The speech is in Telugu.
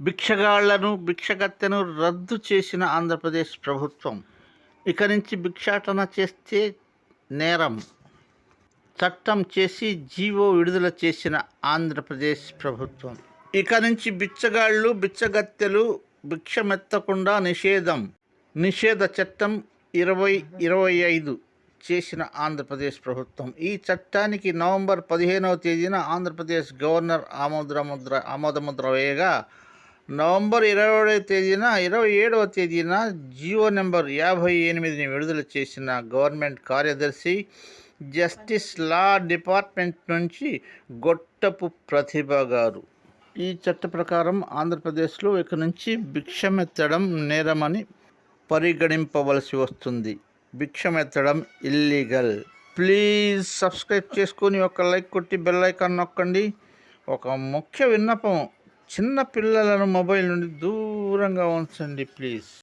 భిక్షగాళ్ళను భిక్షగత్తెను రద్దు చేసిన ఆంధ్రప్రదేశ్ ప్రభుత్వం. ఇక నుంచి భిక్షాటన చేస్తే నేరం. చట్టం చేసి జీవో విడుదల చేసిన ఆంధ్రప్రదేశ్ ప్రభుత్వం. ఇక నుంచి బిచ్చగాళ్ళు బిచ్చగత్తెలు భిక్షమెత్తకుండా నిషేధం. నిషేధ చట్టం ఇరవై ఇరవై ఐదు చేసిన ఆంధ్రప్రదేశ్ ప్రభుత్వం. ఈ చట్టానికి నవంబర్ పదిహేనవ తేదీన ఆంధ్రప్రదేశ్ గవర్నర్ ఆమోదముద్ర ఆమోదముద్ర వేయగా నవంబర్ ఇరవై తేదీన ఇరవై ఏడవ తేదీన జియో నెంబర్ యాభై ఎనిమిదిని విడుదల చేసిన గవర్నమెంట్ కార్యదర్శి జస్టిస్ లా డిపార్ట్మెంట్ నుంచి గొట్టపు ప్రతిభ గారు. ఈ చట్ట ప్రకారం ఆంధ్రప్రదేశ్లో ఇక నుంచి భిక్షమెత్తడం నేరమని పరిగణింపవలసి వస్తుంది. భిక్షమెత్తడం ఇల్లీగల్. ప్లీజ్ సబ్స్క్రైబ్ చేసుకొని ఒక లైక్ కొట్టి బెల్ ఐకాన్ నొక్కండి. ఒక ముఖ్య విన్నపం. చిన్న పిల్లలను మొబైల్ నుండి దూరంగా ఉంచండి ప్లీజ్.